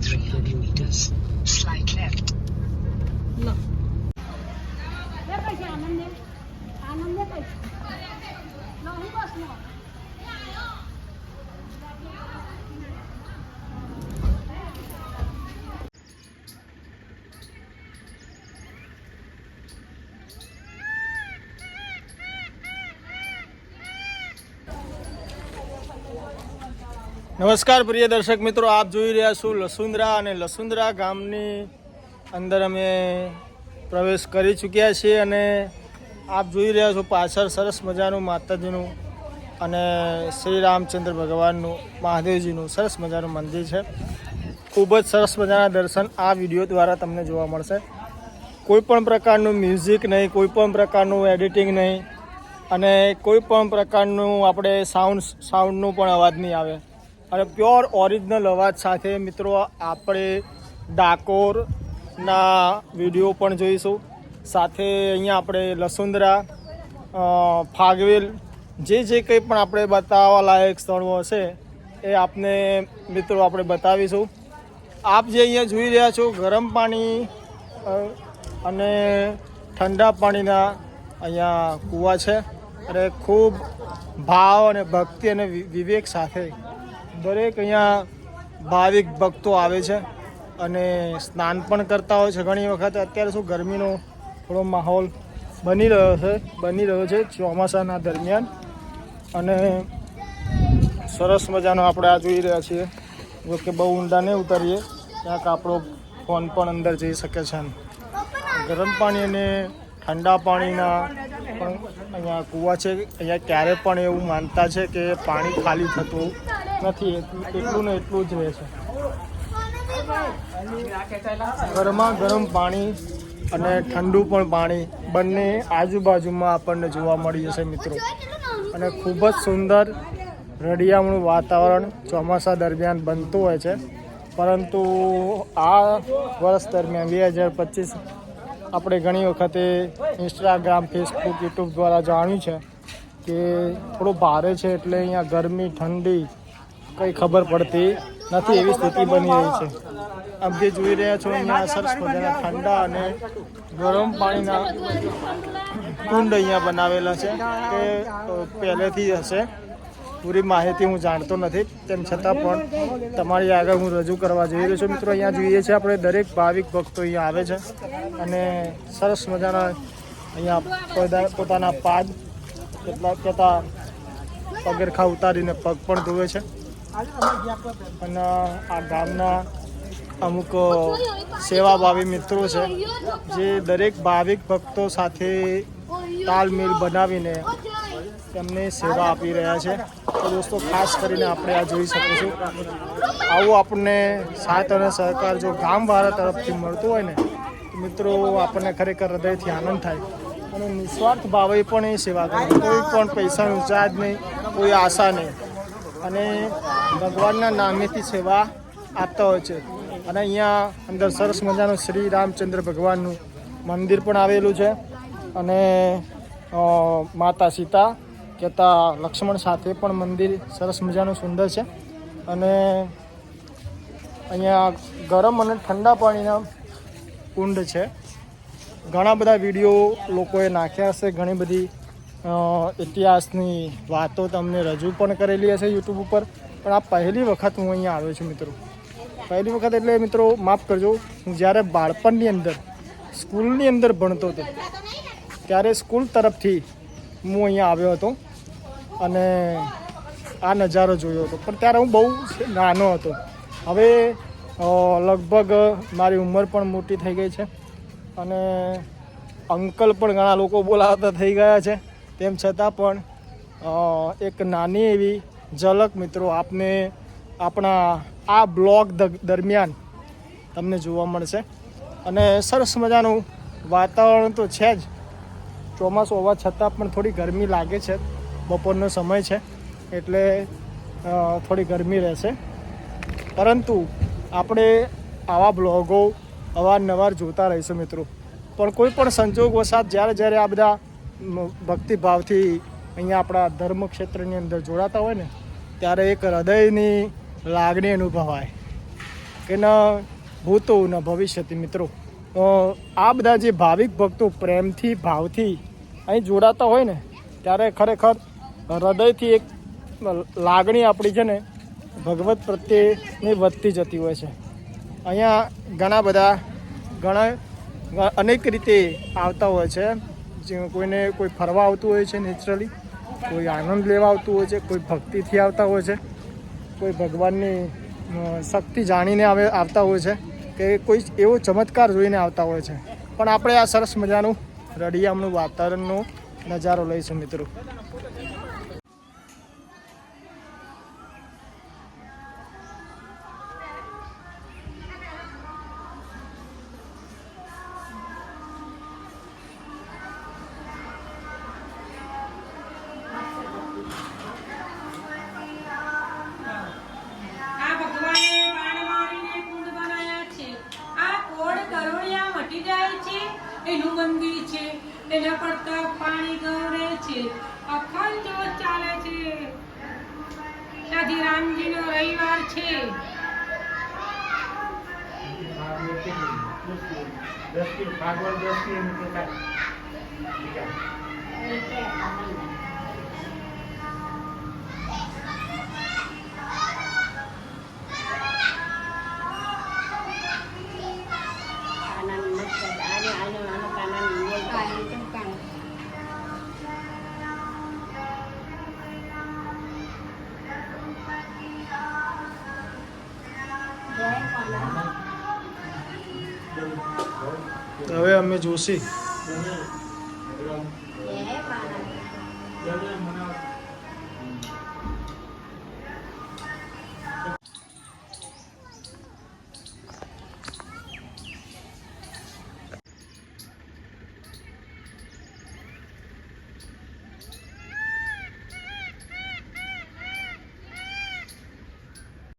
300 meters, slight left. લો. બે પૈસા આનંદ? દે આનંદ દે પૈસા નહીં નમસ્કાર પ્રિય દર્શક મિત્રો, આપ જોઈ રહ્યા છો લસુંદરા અને લસુંદરા ગામની અંદર અમે પ્રવેશ કરી ચૂક્યા છીએ અને આપ જોઈ રહ્યા છો પાછળ સરસ મજાનું માતાજીનું અને શ્રી રામચંદ્ર ભગવાનનું, મહાદેવજીનું સરસ મજાનું મંદિર છે. ખૂબ જ સરસ મજાના દર્શન આ વીડિયો દ્વારા તમને જોવા મળશે. કોઈપણ પ્રકારનું મ્યુઝિક નહીં, કોઈ પણ પ્રકારનું એડિટિંગ નહીં અને કોઈ પણ પ્રકારનું આપણે સાઉન્ડ, સાઉન્ડનું પણ અવાજ નહીં આવે. અને પ્યોર ઓરિજિનલ અવાજ સાથે મિત્રો આપણે ડાકોરના વીડિયો પણ જોઈશું. સાથે અહીંયા આપણે લસુંદરા ફાગવેલ, જે જે કંઈ પણ આપણે બતાવવા લાયક સ્થળો હશે એ આપને મિત્રો આપણે બતાવીશું. આપ જે અહીંયા જોઈ રહ્યા છો ગરમ પાણી અને ઠંડા પાણીના અહીંયા કૂવા છે. અને ખૂબ ભાવ અને ભક્તિ અને વિવેક સાથે દરેક અહીંયા ભાવિક ભક્તો આવે છે અને સ્નાન પણ કરતા હોય છે ઘણી વખત. અત્યારે શું ગરમીનો થોડો માહોલ બની રહ્યો છે, બની રહ્યો છે ચોમાસાના દરમિયાન. અને સરસ મજાનો આપણે આ જોઈ રહ્યા છીએ. જો કે બહુ ઊંડા નહીં ઉતરીએ, ક્યાંક આપણો ફોન પણ અંદર જઈ શકે છે ગરમ પાણી અને ઠંડા પાણીના પણ અહીંયા કૂવા છે. અહીંયા ક્યારે પણ એવું માનતા છે કે પાણી ખાલી થતું નથી, એટલું ને એટલું જ રહે છે. ગરમા ગરમ પાણી અને ઠંડુ પણ પાણી બંને આજુબાજુમાં આપણને જોવા મળી જશે મિત્રો. અને ખૂબ જ સુંદર રડિયામણું વાતાવરણ ચોમાસા દરમિયાન બનતું હોય છે. પરંતુ આ વર્ષ દરમિયાન બે હજાર પચીસ આપણે ઘણી વખતે ઇન્સ્ટાગ્રામ ફેસબુક યુટ્યુબ દ્વારા જાણ્યું છે કે થોડું ભારે છે એટલે અહીંયા ગરમી, ઠંડી કંઈ ખબર પડતી નથી એવી સ્થિતિ બની રહી છે. આપ જે જોઈ રહ્યા છો, અહીંયા સરસ મજાના ઠંડા અને ગરમ પાણીના કુંડ અહીંયા બનાવેલા છે. તે પહેલેથી હશે. પૂરી માહિતી હું જાણતો નથી. તેમ છતાં પણ તમારી આગળ હું રજૂ કરવા જઈ રહ્યો છું. મિત્રો, અહીંયા જોઈએ છીએ આપણે દરેક ભાવિક ભક્તો અહીંયા આવે છે અને સરસ મજાના અહીંયા પોતા- પોતાના પાદ, કેટલા કેટલા પગરખા ઉતારીને પગ પણ ધોવે છે. અને આ ગામના અમુક સેવાભાવી મિત્રો છે, જે દરેક ભાવિક ભક્તો સાથે તાલમેલ બનાવીને તેમને સેવા આપી રહ્યા છે. તો દોસ્તો, ખાસ કરીને આપણે આ જોઈ શકીશું આવું આપણને સાથ અને સહકાર જો ગામવાળા તરફથી મળતું હોય ને, તો મિત્રો, આપણને ખરેખર હૃદયથી આનંદ થાય અને નિસ્વાર્થ ભાવે પણ એ સેવા કરે. કોઈ પણ પૈસાનું ચાર્જ નહીં, કોઈ આશા નહીં. અને ભગવાનના નામેથી સેવા આપતા હોય છે. અને અહીંયા અંદર સરસ મજાનું શ્રી રામચંદ્ર ભગવાનનું મંદિર પણ આવેલું છે. અને માતા સીતા કહેતા લક્ષ્મણ સાથે પણ મંદિર સરસ મજાનું સુંદર છે. અને અહીંયા ગરમ અને ઠંડા પાણીના કુંડ છે. ઘણા બધા વીડિયો લોકોએ નાખ્યા હશે, ઘણી બધી ઇતિહાસની વાતો તમને રજૂ પણ કરેલી હશે યુટ્યુબ ઉપર. પણ આ પહેલી વખત હું અહીંયા આવ્યો છું મિત્રો. પહેલી વખત એટલે મિત્રો માફ કરજો, હું જ્યારે બાળપણની અંદર, સ્કૂલની અંદર ભણતો હતો, ત્યારે સ્કૂલ તરફથી હું અહીંયા આવ્યો હતો અને આ નજારો જોયો હતો. પણ ત્યારે હું બહુ નાનો હતો. હવે લગભગ મારી ઉંમર પણ મોટી થઈ ગઈ છે અને અંકલ પણ ઘણા લોકો બોલાવતા થઈ ગયા છે. તેમ છતાં પણ એક નાની એવી ઝલક મિત્રો આપને આપણા આ બ્લોગ દરમિયાન તમને જોવા મળશે. અને સરસ મજાનું વાતાવરણ તો છે જ. ચોમાસું હોવા છતાં પણ થોડી ગરમી લાગે છે. બપોરનો સમય છે, એટલે થોડી ગરમી રહેશે. પરંતુ આપણે આવા બ્લોગો અવારનવાર જોતા રહીશું મિત્રો. પણ કોઈ પણ સંજોગવશાત જ્યારે જ્યારે આ બધા ભક્તિભાવથી અહીંયા આપણા ધર્મ ક્ષેત્રની અંદર જોડાતા હોય ને, ત્યારે એક હૃદયની લાગણી અનુભવાય. કે ન ભૂતો ન ભવિષ્યથી મિત્રો. આ બધા જે ભાવિક ભક્તો પ્રેમથી, ભાવથી અહીં જોડાતા હોય ને, ત્યારે ખરેખર હૃદયથી એક લાગણી આપણી છે ને, ભગવત પ્રત્યેની વધતી જતી હોય છે. અહીંયા ઘણા બધા ઘણા અનેક રીતે આવતા હોય છે. જે કોઈને કોઈ ફરવા આવતું હોય છે નેચરલી, કોઈ આનંદ લેવા આવતું હોય છે, કોઈ ભક્તિથી આવતા હોય છે, કોઈ ભગવાનની શક્તિ જાણીને આવે, આવતા હોય છે, કે કોઈ એવો ચમત્કાર જોઈને આવતા હોય છે. પણ આપણે આ સરસ મજાનું રડિયામનું વાતાવરણનો નજારો લઈશું મિત્રો. એના પડતા પાણી ગૌરે છે. અખંડ જોત ચાલે છે. ત્યાંથી રામજીનો રવિવાર છે. હવે અમે જોશી.